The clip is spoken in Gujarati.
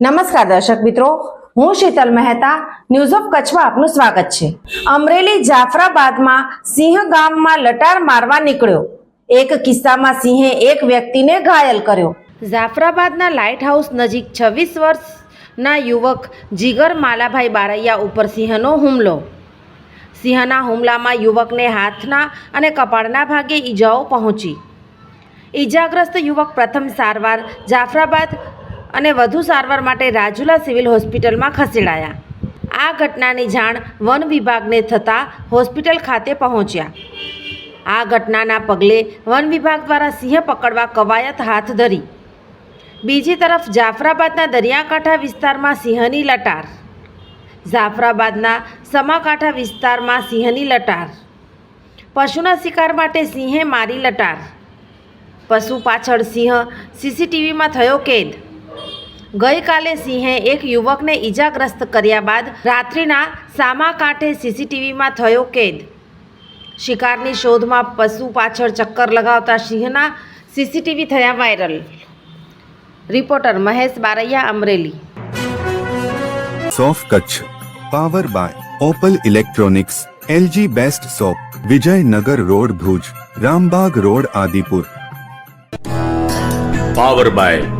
નમસ્કાર દર્શક મિત્રો, હું શીતલ મહેતા ન્યૂઝ ઓફ કચ્છમાં આપનું સ્વાગત છે. અમરેલી જાફરાબાદમાં સિંહ ગામમાં લટાર મારવા નીકળ્યો. એક કિસ્સામાં સિંહે એક વ્યક્તિને ઘાયલ કર્યો. જાફરાબાદના લાઇટ હાઉસ નજીક છવ્વીસ વર્ષના યુવક જીગર માલાભાઈ બારૈયા ઉપર સિંહનો હુમલો. સિંહના હુમલામાં યુવકને હાથના અને કપાળના ભાગે ઈજાઓ પહોંચી. ઈજાગ્રસ્ત યુવક પ્રથમ સારવાર જાફરાબાદ અને વધુ સારવાર માટે રાજુલા સિવિલ હોસ્પિટલમાં ખસેડાયા. આ ઘટનાની જાણ વન વિભાગને થતાં હોસ્પિટલ ખાતે પહોંચ્યા. આ ઘટનાના પગલે વન વિભાગ દ્વારા સિંહ પકડવા કવાયત હાથ ધરી. બીજી તરફ જાફરાબાદના દરિયાકાંઠા વિસ્તારમાં સિંહની લટાર. જાફરાબાદના સમાકાંઠા વિસ્તારમાં સિંહની લટાર. પશુના શિકાર માટે સિંહે મારી લટાર. પશુ પાછળ સિંહ સીસીટીવીમાં થયો કેદ. ગઈકાલે સિંહે એક યુવકને ઈજાગ્રસ્ત કર્યા બાદ રાત્રિના સામા કાંઠે સીસીટીવીમાં થયો કેદ. શિકારની શોધમાં પશુ પાછળ ચક્કર લગાવતા સિંહના સીસીટીવી થયા viral. Reporter Mahesh Baraiya Amreli. સોફ Kutch. Power by Opal electronics LG best shop Vijaynagar road Bhuj Rambag road Adipur. Power by